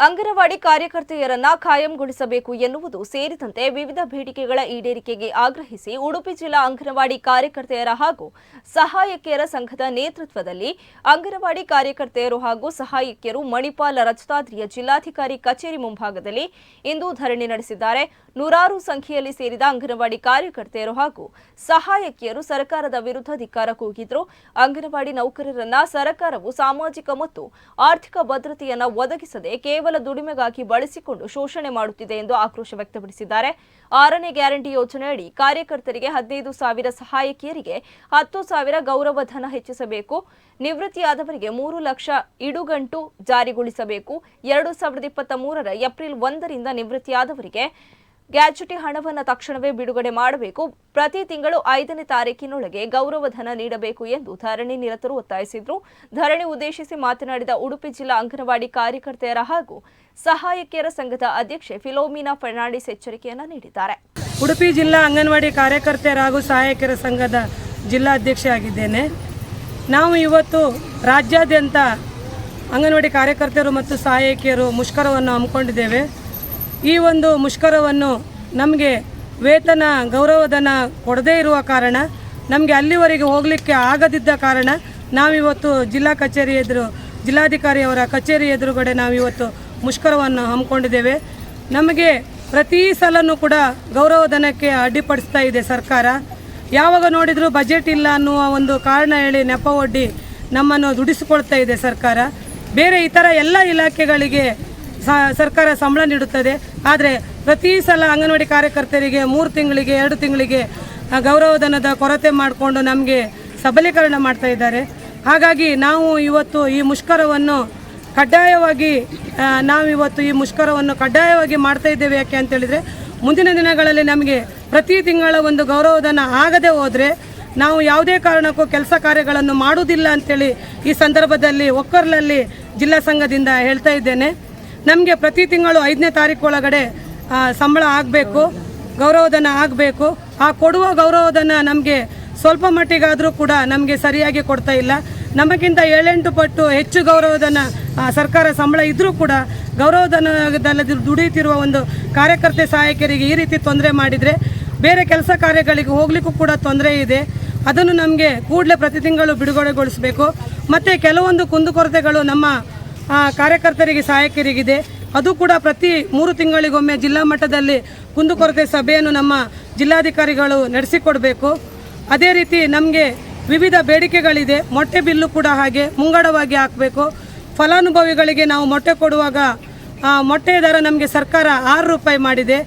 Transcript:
ಅಂಗನವಾಡಿ ಕಾರ್ಯಕರ್ತೆಯರನ್ನ ಖಾಯಂಗೊಳಿಸಬೇಕು ಎನ್ನುವುದು ಸೇರಿದಂತೆ ವಿವಿಧ ಬೇಡಿಕೆಗಳ ಈಡೇರಿಕೆಗೆ ಆಗ್ರಹಿಸಿ ಉಡುಪಿ ಜಿಲ್ಲಾ ಅಂಗನವಾಡಿ ಕಾರ್ಯಕರ್ತೆಯರ ಹಾಗೂ ಸಹಾಯಕಿಯರ ಸಂಘದ ನೇತೃತ್ವದಲ್ಲಿ ಅಂಗನವಾಡಿ ಕಾರ್ಯಕರ್ತೆಯರು ಹಾಗೂ ಸಹಾಯಕಿಯರು ಮಣಿಪಾಲ ರಜತಾದ್ರಿಯ ಜಿಲ್ಲಾಧಿಕಾರಿ ಕಚೇರಿ ಮುಂಭಾಗದಲ್ಲಿ ಇಂದು ಧರಣಿ ನಡೆಸಿದ್ದಾರೆ. ನೂರಾರು ಸಂಖ್ಯೆಯಲ್ಲಿ ಸೇರಿದ ಅಂಗನವಾಡಿ ಕಾರ್ಯಕರ್ತೆಯರು ಹಾಗೂ ಸಹಾಯಕಿಯರು ಸರ್ಕಾರದ ವಿರುದ್ಧ ಧಿಕ್ಕಾರ ಕೂಗಿದ್ರು. ಅಂಗನವಾಡಿ ನೌಕರರನ್ನ ಸರ್ಕಾರವು ಸಾಮಾಜಿಕ ಮತ್ತು ಆರ್ಥಿಕ ಭದ್ರತೆಯನ್ನ ಒದಗಿಸದೆ ಕೇವಲ ದುಡಿಮೆಗಾಗಿ ಬಳಸಿಕೊಂಡು ಶೋಷಣೆ ಮಾಡುತ್ತಿದೆ ಎಂದು ಆಕ್ರೋಶ ವ್ಯಕ್ತಪಡಿಸಿದ್ದಾರೆ. ಆರನೇ ಗ್ಯಾರಂಟಿ ಯೋಜನೆಯಡಿ ಕಾರ್ಯಕರ್ತರಿಗೆ ಹದಿನೈದು ಸಾವಿರ ಸಹಾಯಕಿಯರಿಗೆ ಹತ್ತು ಸಾವಿರ ಗೌರವಧನ ಹೆಚ್ಚಿಸಬೇಕು. ನಿವೃತ್ತಿಯಾದವರಿಗೆ ಮೂರು ಲಕ್ಷ ಇಡುಗಂಟು ಜಾರಿಗೊಳಿಸಬೇಕು. ಎರಡು ಸಾವಿರದ ಇಪ್ಪತ್ತ ಮೂರರ ಏಪ್ರಿಲ್ ಒಂದರಿಂದ ನಿವೃತ್ತಿಯಾದವರಿಗೆ ಗ್ಯಾಚುಟಿ ಹಣವನ್ನು ತಕ್ಷಣವೇ ಬಿಡುಗಡೆ ಮಾಡಬೇಕು. ಪ್ರತಿ ತಿಂಗಳು ಐದನೇ ತಾರೀಕಿನೊಳಗೆ ಗೌರವಧನ ನೀಡಬೇಕು ಎಂದು ಧರಣಿ ನಿರತರು ಒತ್ತಾಯಿಸಿದ್ರು. ಧರಣಿ ಉದ್ದೇಶಿಸಿ ಮಾತನಾಡಿದ ಉಡುಪಿ ಜಿಲ್ಲಾ ಅಂಗನವಾಡಿ ಕಾರ್ಯಕರ್ತೆಯರ ಹಾಗೂ ಸಹಾಯಕಿಯರ ಸಂಘದ ಅಧ್ಯಕ್ಷೆ ಫಿಲೋಮಿನಾ ಫರ್ನಾಂಡಿಸ್ ಎಚ್ಚರಿಕೆಯನ್ನು ನೀಡಿದ್ದಾರೆ. ಉಡುಪಿ ಜಿಲ್ಲಾ ಅಂಗನವಾಡಿ ಕಾರ್ಯಕರ್ತೆಯರ ಹಾಗೂ ಸಹಾಯಕಿಯರ ಸಂಘದ ಜಿಲ್ಲಾಧ್ಯಕ್ಷೆ ಆಗಿದ್ದೇನೆ ನಾವು ಇವತ್ತು ರಾಜ್ಯಾದ್ಯಂತ ಅಂಗನವಾಡಿ ಕಾರ್ಯಕರ್ತೆಯರು ಮತ್ತು ಸಹಾಯಕಿಯರು ಮುಷ್ಕರವನ್ನು ಹಮ್ಮಿಕೊಂಡಿದ್ದೇವೆ. ಈ ಒಂದು ಮುಷ್ಕರವನ್ನು ನಮಗೆ ವೇತನ, ಗೌರವಧನ ಕೊಡದೇ ಇರುವ ಕಾರಣ, ನಮಗೆ ಅಲ್ಲಿವರೆಗೆ ಹೋಗಲಿಕ್ಕೆ ಆಗದಿದ್ದ ಕಾರಣ ನಾವಿವತ್ತು ಜಿಲ್ಲಾ ಕಚೇರಿ ಎದುರು ಜಿಲ್ಲಾಧಿಕಾರಿಯವರ ಕಚೇರಿ ಎದುರುಗಡೆ ನಾವಿವತ್ತು ಮುಷ್ಕರವನ್ನು ಹಮ್ಮಿಕೊಂಡಿದ್ದೇವೆ. ನಮಗೆ ಪ್ರತಿ ಸಲನೂ ಕೂಡ ಗೌರವಧನಕ್ಕೆ ಅಡ್ಡಿಪಡಿಸ್ತಾ ಇದೆ ಸರ್ಕಾರ. ಯಾವಾಗ ನೋಡಿದರೂ ಬಜೆಟ್ ಇಲ್ಲ ಅನ್ನುವ ಒಂದು ಕಾರಣ ಹೇಳಿ ನೆಪ ಒಡ್ಡಿ ನಮ್ಮನ್ನು ದುಡಿಸಿಕೊಳ್ತಾ ಇದೆ ಸರ್ಕಾರ. ಬೇರೆ ಇತರ ಎಲ್ಲ ಇಲಾಖೆಗಳಿಗೆ ಸರ್ಕಾರ ಸಂಬಳ ನೀಡುತ್ತದೆ. ಆದರೆ ಪ್ರತಿ ಸಲ ಅಂಗನವಾಡಿ ಕಾರ್ಯಕರ್ತರಿಗೆ ಮೂರು ತಿಂಗಳಿಗೆ, ಎರಡು ತಿಂಗಳಿಗೆ ಗೌರವಧನದ ಕೊರತೆ ಮಾಡಿಕೊಂಡು ನಮಗೆ ಸಬಲೀಕರಣ ಮಾಡ್ತಾ ಇದ್ದಾರೆ. ಹಾಗಾಗಿ ನಾವು ಇವತ್ತು ಈ ಮುಷ್ಕರವನ್ನು ಕಡ್ಡಾಯವಾಗಿ ನಾವು ನಾವಿವತ್ತು ಈ ಮುಷ್ಕರವನ್ನು ಕಡ್ಡಾಯವಾಗಿ ಮಾಡ್ತಾ ಇದ್ದೇವೆ ಯಾಕೆ ಅಂತೇಳಿದರೆ ಮುಂದಿನ ದಿನಗಳಲ್ಲಿ ನಮಗೆ ಪ್ರತಿ ತಿಂಗಳ ಒಂದು ಗೌರವಧನ ಆಗದೆ ಹೋದರೆ ನಾವು ಯಾವುದೇ ಕಾರಣಕ್ಕೂ ಕೆಲಸ ಕಾರ್ಯಗಳನ್ನು ಮಾಡುವುದಿಲ್ಲ ಅಂತೇಳಿ ಈ ಸಂದರ್ಭದಲ್ಲಿ ಒಕ್ಕರ್ಲಲ್ಲಿ ಜಿಲ್ಲಾ ಸಂಘದಿಂದ ಹೇಳ್ತಾ ಇದ್ದೇನೆ. ನಮಗೆ ಪ್ರತಿ ತಿಂಗಳು ಐದನೇ ತಾರೀಕು ಒಳಗಡೆ ಸಂಬಳ ಆಗಬೇಕು, ಗೌರವಧನ ಆಗಬೇಕು. ಆ ಕೊಡುವ ಗೌರವಧನ ನಮಗೆ ಸ್ವಲ್ಪ ಮಟ್ಟಿಗಾದರೂ ಕೂಡ ನಮಗೆ ಸರಿಯಾಗಿ ಕೊಡ್ತಾ ಇಲ್ಲ. ನಮಗಿಂತ ಏಳೆಂಟು ಪಟ್ಟು ಹೆಚ್ಚು ಗೌರವಧನ ಸರ್ಕಾರ ಸಂಬಳ ಇದ್ದರೂ ಕೂಡ ಗೌರವಧನದಲ್ಲಿ ದುಡಿಯುತ್ತಿರುವ ಒಂದು ಕಾರ್ಯಕರ್ತೆ ಸಹಾಯಕರಿಗೆ ಈ ರೀತಿ ತೊಂದರೆ ಮಾಡಿದರೆ, ಬೇರೆ ಕೆಲಸ ಕಾರ್ಯಗಳಿಗೆ ಹೋಗಲಿಕ್ಕೂ ಕೂಡ ತೊಂದರೆ ಇದೆ. ಅದನ್ನು ನಮಗೆ ಕೂಡಲೇ ಪ್ರತಿ ತಿಂಗಳು ಬಿಡುಗಡೆಗೊಳಿಸಬೇಕು. ಮತ್ತು ಕೆಲವೊಂದು ಕುಂದುಕೊರತೆಗಳು ನಮ್ಮ ಕಾರ್ಯಕರ್ತರಿಗೆ ಸಹಾಯಕರಿಗಿದೆ. ಅದು ಕೂಡ ಪ್ರತಿ ಮೂರು ತಿಂಗಳಿಗೊಮ್ಮೆ ಜಿಲ್ಲಾ ಮಟ್ಟದಲ್ಲಿ ಕುಂದುಕೊರತೆ ಸಭೆಯನ್ನು ನಮ್ಮ ಜಿಲ್ಲಾಧಿಕಾರಿಗಳು ನಡೆಸಿಕೊಡಬೇಕು. ಅದೇ ರೀತಿ ನಮಗೆ ವಿವಿಧ ಬೇಡಿಕೆಗಳಿದೆ. ಮೊಟ್ಟೆ ಬಿಲ್ಲು ಕೂಡ ಹಾಗೆ ಮುಂಗಡವಾಗಿ ಹಾಕಬೇಕು. ಫಲಾನುಭವಿಗಳಿಗೆ ನಾವು ಮೊಟ್ಟೆ ಕೊಡುವಾಗ ಮೊಟ್ಟೆ ದರ ನಮಗೆ ಸರ್ಕಾರ ಆರು ರೂಪಾಯಿ ಮಾಡಿದೆ.